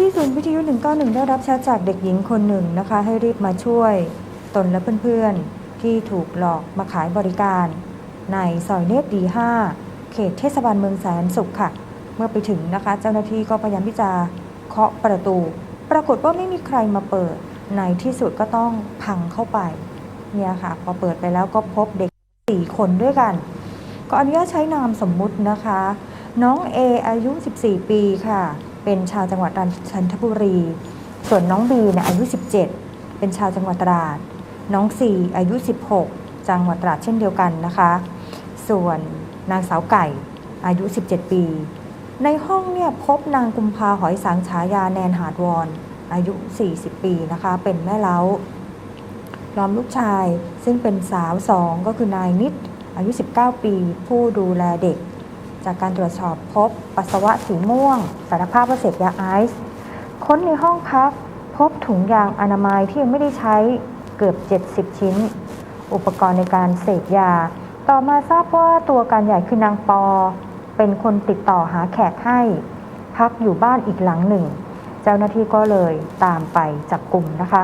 ที่ศูนย์วิทยุ 191 ได้รับแชทจากเด็กหญิงคนหนึ่งนะคะ ให้รีบมาช่วย ตนและเพื่อนๆ ที่ถูกหลอกมาขายบริการ ในซอยเนตรดี 5 เขตเทศบาลเมืองแสนสุขค่ะ เมื่อไปถึงนะคะ เจ้าหน้าที่ก็พยายามที่จะเคาะประตู ปรากฏว่าไม่มีใครมาเปิด ในที่สุดก็ต้องพังเข้าไปเนี่ยค่ะ พอเปิดไปแล้วก็พบเด็ก 4 คนด้วยกัน ก็อนุญาตใช้นามสมมุตินะคะ น้องเออายุ 14 ปีค่ะ เป็นชาวจังหวัดจันทบุรี ส่วนน้องบีเนี่ยอายุ 17 เป็นชาวจังหวัดตราด น้องซีอายุ 16 จังหวัดตราดเช่นเดียวกันนะคะ ส่วนนางสาวไก่อายุ 17 ปี ในห้องเนี่ยพบนางกุมภาหอยสังฉายาแนนหาดวอนอายุ 40 ปีนะคะ เป็นแม่เล้าพร้อมลูกชายซึ่งเป็นสาวสองก็คือนายนิดอายุ 19 ปี ผู้ดูแลเด็ก จากการตรวจสอบพบปัสสาวะสีม่วง สารภาพว่าเสพยาไอซ์ค้นในห้องพัก พบถุงยางอนามัยที่ยังไม่ได้ใช้เกือบ 70 ชิ้น อุปกรณ์ในการเสพยา ต่อมาทราบว่าตัวการใหญ่คือนางปอ เป็นคนติดต่อหาแขกให้ พักอยู่บ้านอีกหลังหนึ่ง เจ้าหน้าที่ก็เลยตามไปจับกลุ่มนะคะ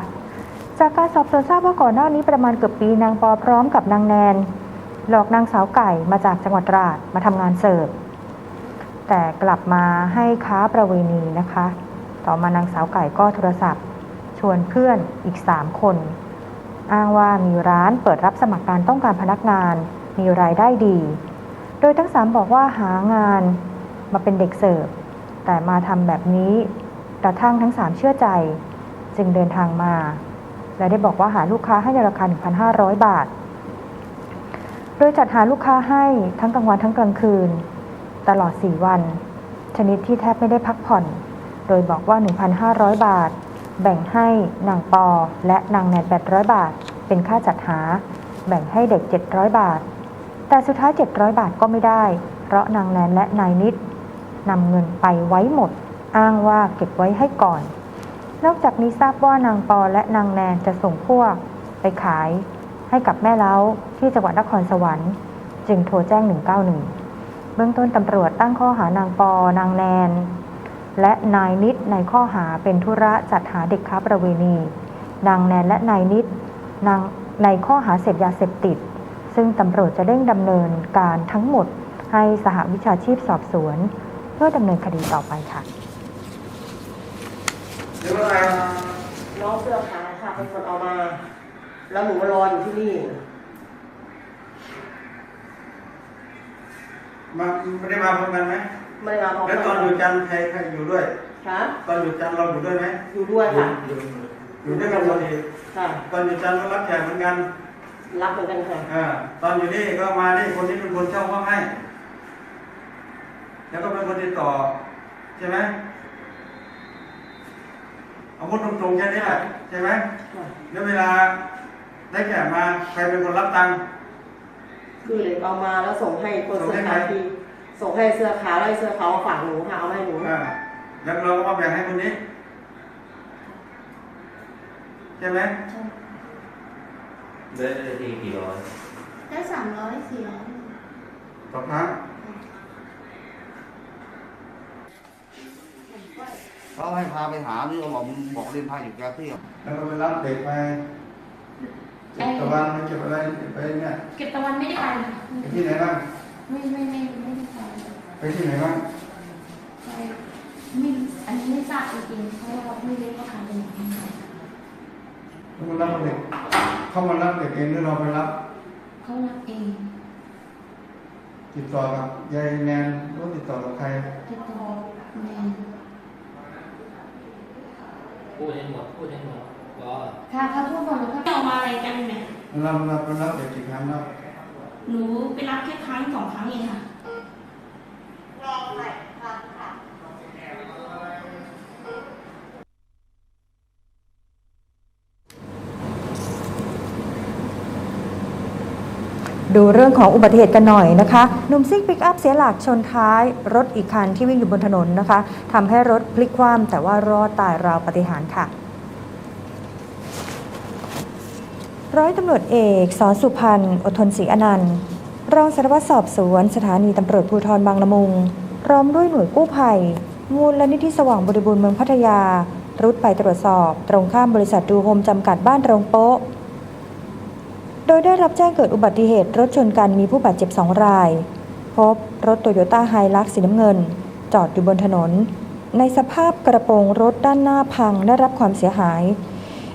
จากการสอบสวนทราบว่าก่อนหน้านี้ประมาณเกือบปีนางปอพร้อมกับนางแนน หลอกนางสาวไก่มาจากจังหวัดตราดมาทำงานเสิร์ฟแต่กลับมาให้ค้าประเวณีนะคะ ต่อมานางสาวไก่ก็โทรศัพท์ ชวนเพื่อนอีก 3 คน อ้างว่ามีร้านเปิดรับสมัครการต้องการพนักงาน มีรายได้ดี โดยทั้ง 3 บอกว่าหางานมาเป็นเด็กเสิร์ฟ แต่มาทำแบบนี้กระทั่งทั้ง 3 เชื่อใจ จึงเดินทางมา และได้บอกว่าหาลูกค้าให้ในราคา 1,500 บาท โดยจัดหาลูกค้าให้ทั้งกลางวันทั้งกลางคืน ตลอด 4 วัน ชนิดที่แทบไม่ได้พักผ่อน โดยบอกว่า 1,500 บาท แบ่งให้นางปอและนางแนน800 บาท เป็นค่าจัดหา แบ่งให้เด็ก 700 บาท แต่สุดท้าย 700 บาทก็ไม่ได้ เพราะนางแนนและนายนิดนำเงินไปไว้หมด อ้างว่าเก็บไว้ให้ก่อน นอกจากนี้ทราบว่านางปอและนางแนนจะส่งพวกไปขาย ให้กับแม่เล้าที่จังหวัดนครสวรรค์ จึงโทรแจ้ง 191 เบื้องต้นตำรวจตั้งข้อหานางปอนางแนน และนายนิดในข้อหาเป็นธุระจัดหาเด็กค้าประเวณี นางแนนและนายนิดนางในข้อหาเสพยาเสพติด ซึ่งตำรวจจะเร่งดำเนินการทั้งหมดให้สหวิชาชีพสอบสวน เพื่อดำเนินคดีต่อไปค่ะเดี๋ยวอะไรน้องเสื้อขาวค่ะเป็นคนเอามา แล้วหนูมารออยู่ที่นี่ มาไม่ได้มาพร้อมกันไหมไม่ได้มาพร้อมแล้วตอนอยู่จันทร์ใครใครอยู่ด้วยค่ะตอนอยู่จันทร์เราอยู่ด้วยไหมอยู่ด้วยค่ะ อยู่ด้วยกันพอดีค่ะ ตอนอยู่จันทร์ก็รับแขกเหมือนกันรับเหมือนกันค่ะอ่าตอนอยู่นี่ก็มานี่คนนี้เป็นคนเช่าห้องให้ แล้วก็เป็นคนติดต่อใช่ไหมเอาพูดตรงๆแค่นี้แหละใช่ไหมค่ะแล้วเวลา ได้แขกมาใครเป็นคนรับตังค์ คือเลยเอามาแล้วส่งให้คนส่งเสื้ให้อใคร ขาวทีส่งให้เสื้อขาวแล้วให้เสื้อขาวมาฝากหนูค่ะเอามาให้หนูอ่าแล้วเราก็มาแบ่งให้คนนี้ใช่ไหมได้ได้ทีกี่ร้อยได้สามร้อยสี่ร้อยต่อครั้งเขาให้พาไปหานี่ก็บอกบอกเล่นพาอยู่แกเที่ยวแล้วก็ไปรับเด็กไป เก็บตะวันไปเก็บอะไรไปเนี่ยเก็บตะวันไม่ได้ไปค่ะไปที่ไหนบ้างไม่ไม่ไม่ไม่ได้ไปไปที่ไหนบ้างไปไม่อันนี้ไม่ทราบจริงๆเพราะว่าเราไม่รู้ว่าการเป็นยังไงแล้วก็รับเด็กเข้ามารับเด็กเองหรือเราไปรับเขารับเองติดต่อกับยายแนนหรือติดต่อกับใครติดต่อแม่พูดให้หมดพูดให้หมดก็ ค่ะเขาพูดก่อนแล้วก็เอามาอะไรกันเนี่ยเราเราไปรับเด็กกี่ครั้งแล้วหนูไปรับแค่ครั้งสองครั้งเองค่ะดูเรื่องของอุบัติเหตุกันหน่อยนะคะหนุ่มซิ่งปิกอัพเสียหลักชนท้ายรถอีกคันที่วิ่งอยู่บนถนนนะคะทำให้รถพลิกคว่ำแต่ว่ารอดตายราวปาฏิหารย์ค่ะ ร้อยตำรวจเอกสอนสุพันธ์อดทนศรีอนันต์รองสารวัตรสอบสวนสถานีตำรวจภูธรบางละมุงพร้อมด้วยหน่วยกู้ภัย มูลนิธิสว่างบริบูรณ์เมืองพัทยา รุดไปตรวจสอบ ตรงข้ามบริษัทดูโฮมจำกัดบ้านโรงโป๊ะ โดยได้รับแจ้งเกิดอุบัติเหตุรถชนกันมีผู้บาดเจ็บสองราย พบรถโตโยต้าไฮลักสีน้ำเงิน จอดอยู่บนถนน ในสภาพกระโปรงรถด้านหน้าพังได้รับความเสียหาย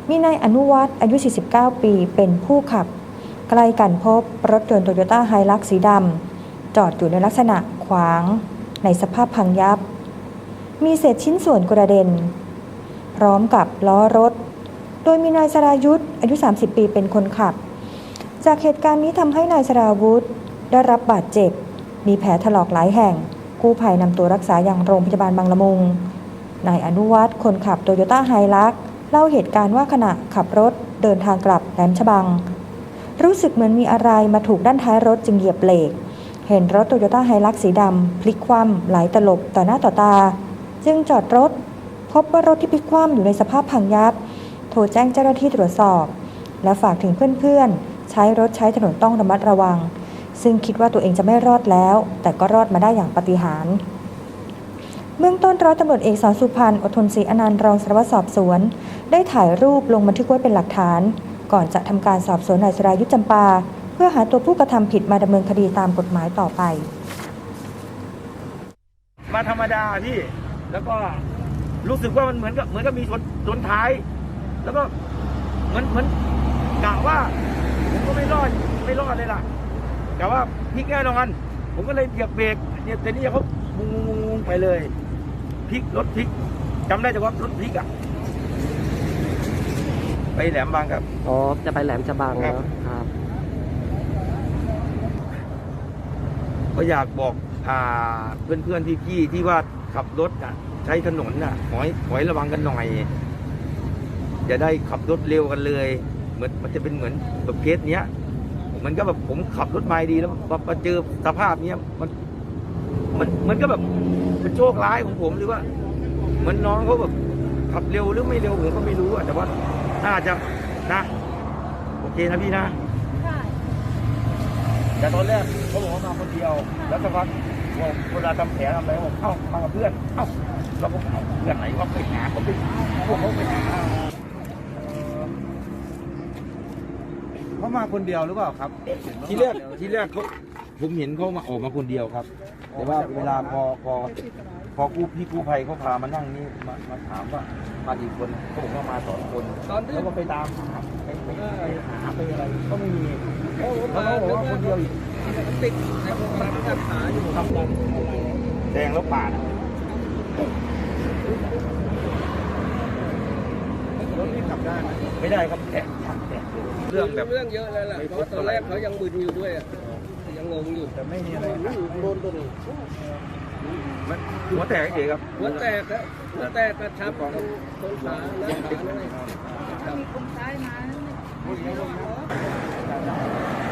มีนายอนุวัฒน์อายุ 49 ปี เป็นผู้ขับ ใกล้กันพบรถยนต์โตโยต้าไฮลักสีดำจอดอยู่ในลักษณะขวาง ในสภาพพังยับ มีเศษชิ้นส่วนกระเด็น พร้อมกับล้อรถ โดยมีนายสรายุทธอายุ 30 ปีเป็นคนขับ จากเหตุการณ์นี้ทำให้นายสราวุธได้รับบาดเจ็บ มีแผลถลอกหลายแห่ง กู้ภัยนำตัวรักษาอย่างโรงพยาบาลบางละมุงนายอนุวัฒน์คนขับโตโยต้าไฮลัก เล่าเหตุการณ์ว่าขณะขับรถเดินทางกลับแหลมฉบัง รู้สึกเหมือนมีอะไรมาถูกด้านท้ายรถจึงเหยียบเบรกเห็นรถโตโยต้าไฮลักสีดำพลิกคว่ำไหลตลบต่อหน้าต่อตา จึงจอดรถ พบว่ารถที่พลิกคว่ำอยู่ในสภาพพังยับ โทรแจ้งเจ้าหน้าที่ตรวจสอบ และฝากถึงเพื่อนๆ ใช้รถใช้ถนนต้องระมัดระวัง ซึ่งคิดว่าตัวเองจะไม่รอดแล้ว แต่ก็รอดมาได้อย่างปาฏิหาริย์เบื้องต้นร้อยตำรวจเอกสอนสุพันธ์อดทนศรีอนันต์รองสารวัตรสอบสวน ได้ถ่ายรูปลงบันทึกไว้เป็นหลักฐาน ก่อนจะทำการสอบสวนนายสรายุทธจำปา เพื่อหาตัวผู้กระทำผิดมาดำเนินคดีตามกฎหมายต่อไป มาธรรมดาพี่ แล้วก็รู้สึกว่ามันเหมือนกับเหมือนกับมีชนชนท้าย แล้วก็เหมือนเหมือนกะว่า ผมก็ไม่รอดไม่รอดเลยล่ะ แต่ว่าพลิกแน่นอนผมก็เลยเหยียบเบรกเนี่ยแต่นี่เขามุงมุงมุงไปเลยพลิกรถพลิกจำได้แต่ว่ารถพลิกอะ ไปแหลมบางครับ อ๋อ จะไปแหลมฉบังครับเนาะครับ ก็อยากบอกอ่าเพื่อนๆพี่ๆที่ว่าขับรถอะ ใช้ถนนอะขอให้ขอให้ระวังกันหน่อย อย่าได้ขับรถเร็วกันเลย เหมือนมันจะเป็นเหมือนแบบเคสเนี้ยมันก็แบบผมขับรถมาดีแล้วมามาเจอสภาพเนี้ยมัน มันมันก็แบบเป็นโชคร้ายของผมหรือว่าเหมือนน้องเขาแบบขับเร็วหรือไม่เร็วผมก็ไม่รู้อะแต่ว่า น่าจะนะโอเคนะพี่นะแต่ตอนแรกเขาบอกว่ามาคนเดียว แล้วสักพักบอกเวลาทำแผลทำอะไรบอกเอ้ามากับเพื่อนเอ้าเราก็เอาเพื่อนไหนก็ไปหาเขาไปพวกเขาไปหาเขามาคนเดียวหรือเปล่าครับ ทีแรกทีแรกเขาผมเห็นเขามาออกมาคนเดียวครับ แต่ว่าเวลาพอพอพอกู้พี่กู้ภัยเขาพามานั่งนี่มามาถามว่ามากี่คนเขาบอกว่ามาสองคนแล้วก็ไปตามไปไปไปหาไปอะไรก็ไม่มีแล้วเขาบอกว่าคนเดียวอีกติดในโรงพยาบาลรักษาอยู่ทำกันแดงแล้วปาดอะรถนี่ขับได้ไหมไม่ได้ครับแตะแตะเรื่องแบบเรื่องเยอะแล้วล่ะเพราะตอนแรกเขายังมึนอยู่ด้วยอะ ยังงงอยู่แต่ไม่มีอะไรครับโดนตัวนี้หัวแตกเฉยครับหัวแตกครับหัวแตกกระชับของต้นขาหน้าขานั่นเองครับ